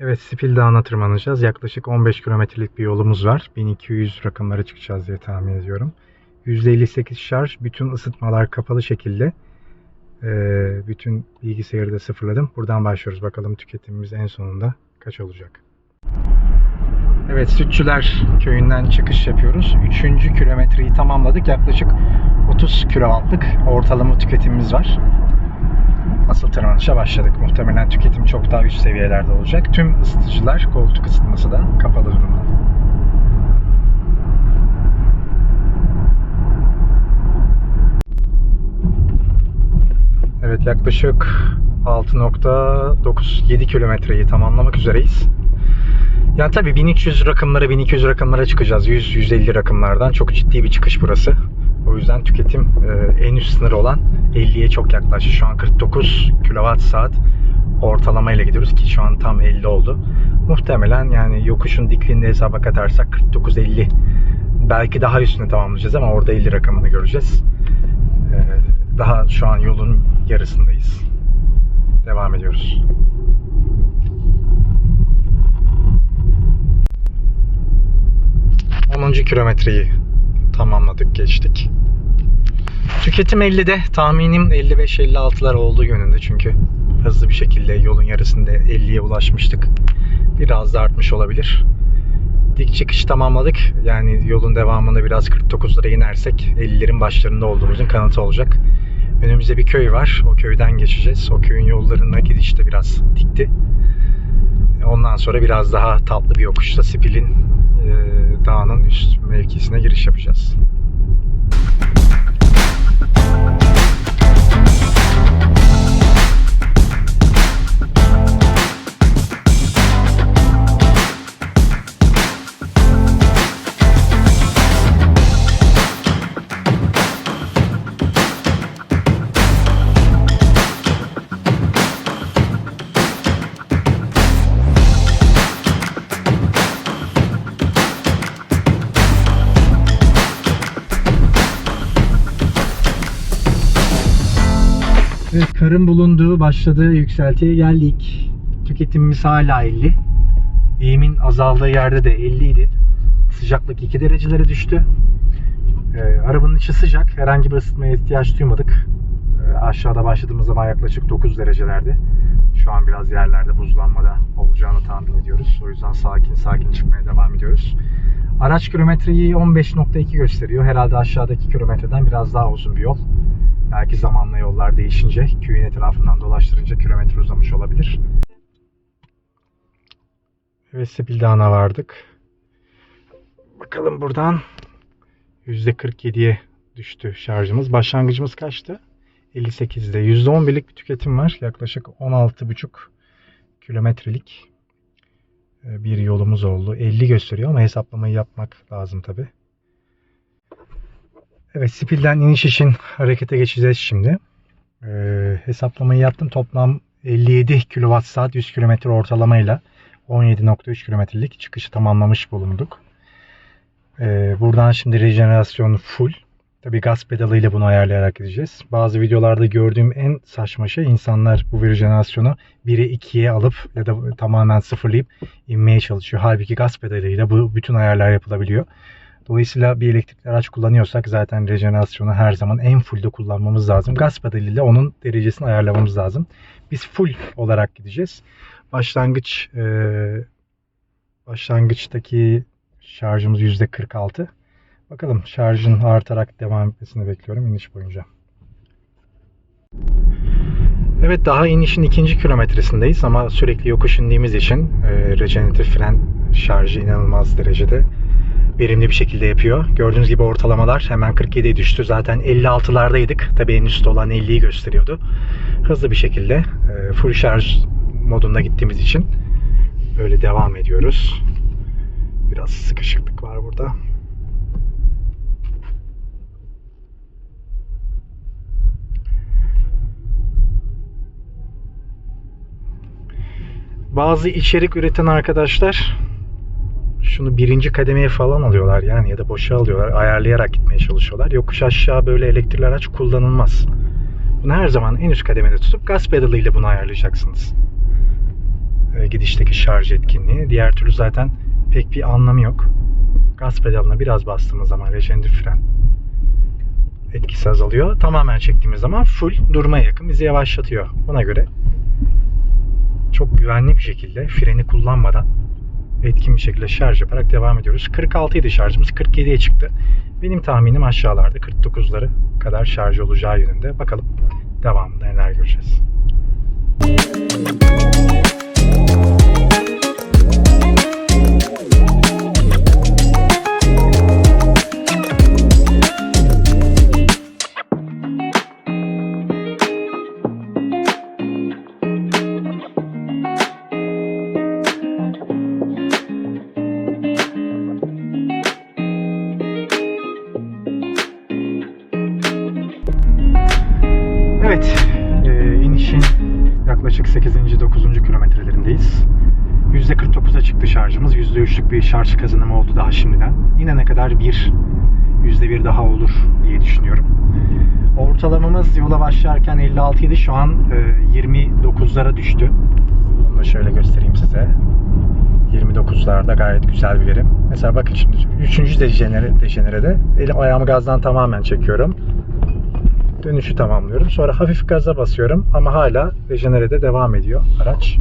Evet Spil Dağı'na tırmanacağız. Yaklaşık 15 kilometrelik bir yolumuz var. 1200 rakımlara çıkacağız diye tahmin ediyorum. %58 şarj. Bütün ısıtmalar kapalı şekilde. Ee, bütün bilgisayarı da sıfırladım. Buradan başlıyoruz. Bakalım tüketimimiz en sonunda kaç olacak. Evet Sütçüler köyünden çıkış yapıyoruz. Üçüncü kilometreyi tamamladık. Yaklaşık 30 kW'lık ortalama tüketimimiz var. Asıl tırmanışa başladık. Muhtemelen tüketim çok daha üst seviyelerde olacak. Tüm ısıtıcılar, koltuk ısıtması da kapalı durumda. Evet yaklaşık 6.9-7 kilometreyi tamamlamak üzereyiz. Ya tabii 1300 rakımlara 1200 rakımlara çıkacağız. 100-150 rakımlardan. Çok ciddi bir çıkış burası. O yüzden tüketim e, en üst sınırı olan 50'ye çok yaklaştı. Şu an 49 kWh saat ortalama ile gidiyoruz ki şu an tam 50 oldu. Muhtemelen yani yokuşun dikliğinde hesaba katarsak 49-50 belki daha üstüne tamamlayacağız ama orada 50 rakamını göreceğiz. E, daha şu an yolun yarısındayız. Devam ediyoruz. ...10. kilometreyi tamamladık, geçtik. Tüketim 50'de, tahminim 55-56'lar olduğu yönünde çünkü hızlı bir şekilde yolun yarısında 50'ye ulaşmıştık. Biraz da artmış olabilir. Dik çıkış tamamladık. Yani yolun devamında biraz 49'lara inersek 50'lerin başlarında olduğumuzun kanıtı olacak. Önümüzde bir köy var. O köyden geçeceğiz. O köyün yollarına gidiş de biraz dikti. Ondan sonra biraz daha tatlı bir yokuşta Spil'in e, dağının üst mevkisine giriş yapacağız. Evet, karın bulunduğu, başladığı yükseltiye geldik. Tüketimimiz hala 50. Eğimin azaldığı yerde de 50 idi. Sıcaklık 2 derecelere düştü. Ee, arabanın içi sıcak. Herhangi bir ısıtmaya ihtiyaç duymadık. Ee, aşağıda başladığımız zaman yaklaşık 9 derecelerde. Şu an biraz yerlerde buzlanmada olacağını tahmin ediyoruz. O yüzden sakin sakin çıkmaya devam ediyoruz. Araç kilometreyi 15.2 gösteriyor. Herhalde aşağıdaki kilometreden biraz daha uzun bir yol. Belki zamanla yollar değişince, köyün etrafından dolaştırınca kilometre uzamış olabilir. Evet Sepil Dağı'na vardık. Bakalım buradan %47'ye düştü şarjımız. Başlangıcımız kaçtı? 58'de. %11'lik bir tüketim var. Yaklaşık 16,5 kilometrelik e, bir yolumuz oldu. 50 gösteriyor ama hesaplamayı yapmak lazım tabi. Evet Spil'den iniş için harekete geçeceğiz şimdi. Ee, hesaplamayı yaptım. Toplam 57 kWh 100 km ortalamayla 17.3 kilometrelik çıkışı tamamlamış bulunduk. Ee, buradan şimdi rejenerasyonu full. Tabi gaz pedalıyla bunu ayarlayarak gideceğiz. Bazı videolarda gördüğüm en saçma şey insanlar bu rejenerasyonu 1'e 2'ye alıp ya da tamamen sıfırlayıp inmeye çalışıyor. Halbuki gaz pedalıyla bu bütün ayarlar yapılabiliyor. Dolayısıyla bir elektrikli araç kullanıyorsak zaten rejenerasyonu her zaman en fullde kullanmamız lazım. Gaz pedalıyla onun derecesini ayarlamamız lazım. Biz full olarak gideceğiz. Başlangıç e, başlangıçtaki şarjımız %46. Bakalım şarjın artarak devam etmesini bekliyorum iniş boyunca. Evet daha inişin ikinci kilometresindeyiz ama sürekli yokuş indiğimiz için e, rejeneratif fren şarjı inanılmaz derecede verimli bir şekilde yapıyor. Gördüğünüz gibi ortalamalar hemen 47'ye düştü. Zaten 56'lardaydık. Tabii en üstte olan 50'yi gösteriyordu. Hızlı bir şekilde e, full şarj modunda gittiğimiz için böyle devam ediyoruz. Biraz sıkışıklık var burada. Bazı içerik üreten arkadaşlar şunu birinci kademeye falan alıyorlar yani ya da boşa alıyorlar ayarlayarak gitmeye çalışıyorlar. Yokuş aşağı böyle elektrikli araç kullanılmaz. Bunu her zaman en üst kademede tutup gaz pedalıyla bunu ayarlayacaksınız. Ee, gidişteki şarj etkinliği. Diğer türlü zaten pek bir anlamı yok. Gaz pedalına biraz bastığımız zaman rejeneratif fren etkisi azalıyor. Tamamen çektiğimiz zaman full durmaya yakın bizi yavaşlatıyor. Buna göre çok güvenli bir şekilde freni kullanmadan etkin bir şekilde şarj yaparak devam ediyoruz. 46 idi şarjımız 47'ye çıktı. Benim tahminim aşağılarda 49'ları kadar şarj olacağı yönünde. Bakalım devamında neler göreceğiz. Şarjımız. %3'lük bir şarj kazanımı oldu daha şimdiden. Yine ne kadar bir %1 daha olur diye düşünüyorum. Ortalamamız yola başlarken 56 idi. Şu an e, 29'lara düştü. Onu da şöyle göstereyim size. 29'larda gayet güzel bir verim. Mesela bakın şimdi 3. dejenere, dejenerede elim ayağımı gazdan tamamen çekiyorum dönüşü tamamlıyorum. Sonra hafif gaza basıyorum ama hala rejenerede devam ediyor araç.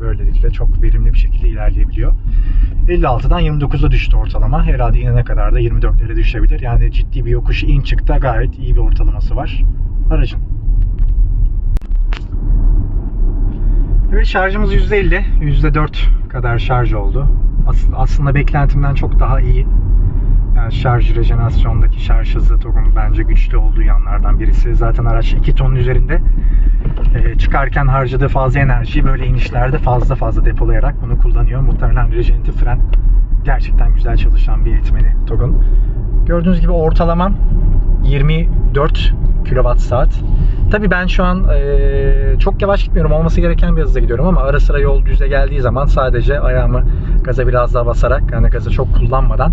Böylelikle çok verimli bir şekilde ilerleyebiliyor. 56'dan 29'a düştü ortalama. Herhalde inene kadar da 24'lere düşebilir. Yani ciddi bir yokuş in çıkta gayet iyi bir ortalaması var aracın. Evet şarjımız %50. %4 kadar şarj oldu. Aslında, beklentimden çok daha iyi yani şarj rejenerasyondaki şarj hızı TOG'un bence güçlü olduğu yanlardan birisi. Zaten araç 2 tonun üzerinde çıkarken harcadığı fazla enerjiyi böyle inişlerde fazla fazla depolayarak bunu kullanıyor. Muhtemelen rejeneratif fren gerçekten güzel çalışan bir etmeni TOG'un. Gördüğünüz gibi ortalamam 24 kWh saat. Tabii ben şu an e, çok yavaş gitmiyorum. Olması gereken bir hızla gidiyorum ama ara sıra yol düze geldiği zaman sadece ayağımı gaza biraz daha basarak yani gazı çok kullanmadan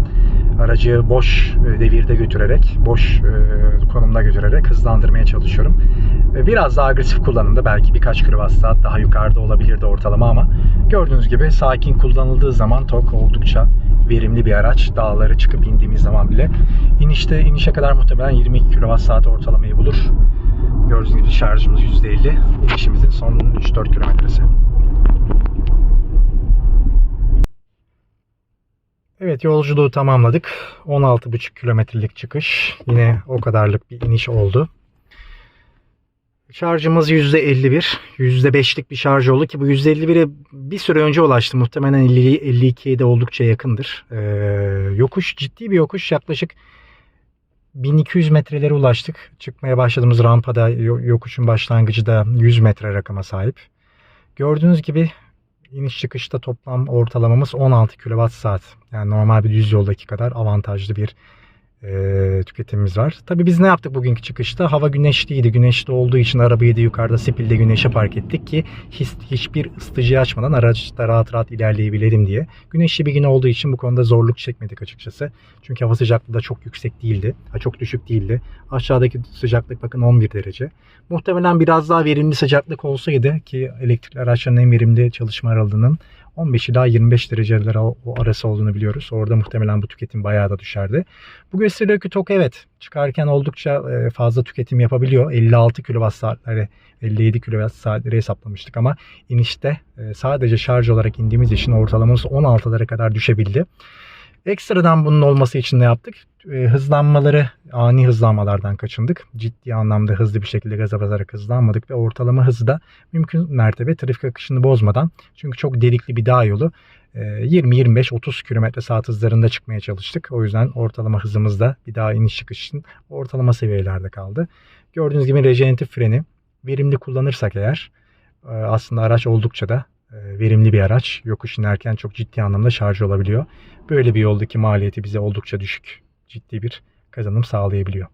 aracı boş devirde götürerek, boş e, konumda götürerek hızlandırmaya çalışıyorum. Biraz daha agresif kullanımda belki birkaç kWh daha yukarıda olabilirdi ortalama ama gördüğünüz gibi sakin kullanıldığı zaman TOG oldukça verimli bir araç. Dağları çıkıp indiğimiz zaman bile inişte inişe kadar muhtemelen 22 kWh ortalamayı bulur. Gördüğünüz gibi şarjımız %50. İnişimizin son 3-4 kilometresi. Evet yolculuğu tamamladık. 16,5 kilometrelik çıkış. Yine o kadarlık bir iniş oldu. Şarjımız %51. %5'lik bir şarj oldu ki bu %51'e bir süre önce ulaştı. Muhtemelen 50, 52'ye de oldukça yakındır. Ee, yokuş ciddi bir yokuş. Yaklaşık 1200 metrelere ulaştık. Çıkmaya başladığımız rampada yokuşun başlangıcı da 100 metre rakama sahip. Gördüğünüz gibi iniş çıkışta toplam ortalamamız 16 kWh. Yani normal bir düz yoldaki kadar avantajlı bir e, tüketimimiz var. Tabii biz ne yaptık bugünkü çıkışta? Hava güneşliydi. Güneşli olduğu için arabayı da yukarıda spilde güneşe park ettik ki hiç, hiçbir ısıtıcıyı açmadan araçta rahat rahat ilerleyebilelim diye. Güneşli bir gün olduğu için bu konuda zorluk çekmedik açıkçası. Çünkü hava sıcaklığı da çok yüksek değildi. Ha, çok düşük değildi. Aşağıdaki sıcaklık bakın 11 derece. Muhtemelen biraz daha verimli sıcaklık olsaydı ki elektrikli araçların en verimli çalışma aralığının 15 ila 25 dereceler arası olduğunu biliyoruz. Orada muhtemelen bu tüketim bayağı da düşerdi. Bu gösteriyor ki TOK evet çıkarken oldukça fazla tüketim yapabiliyor. 56 kWh saatleri 57 kWh saatleri hesaplamıştık ama inişte sadece şarj olarak indiğimiz için ortalamamız 16'lara kadar düşebildi. Ekstradan bunun olması için ne yaptık? E, hızlanmaları, ani hızlanmalardan kaçındık.Ciddi anlamda hızlı bir şekilde gaza basarak hızlanmadık ve ortalama hızı da mümkün mertebe trafik akışını bozmadan çünkü çok delikli bir dağ yolu 20-25-30 km saat hızlarında çıkmaya çalıştık. O yüzden ortalama hızımız da bir daha iniş çıkış için ortalama seviyelerde kaldı. Gördüğünüz gibi rejeneratif freni verimli kullanırsak eğer aslında araç oldukça da verimli bir araç. Yokuş inerken çok ciddi anlamda şarj olabiliyor. Böyle bir yoldaki maliyeti bize oldukça düşük, ciddi bir kazanım sağlayabiliyor.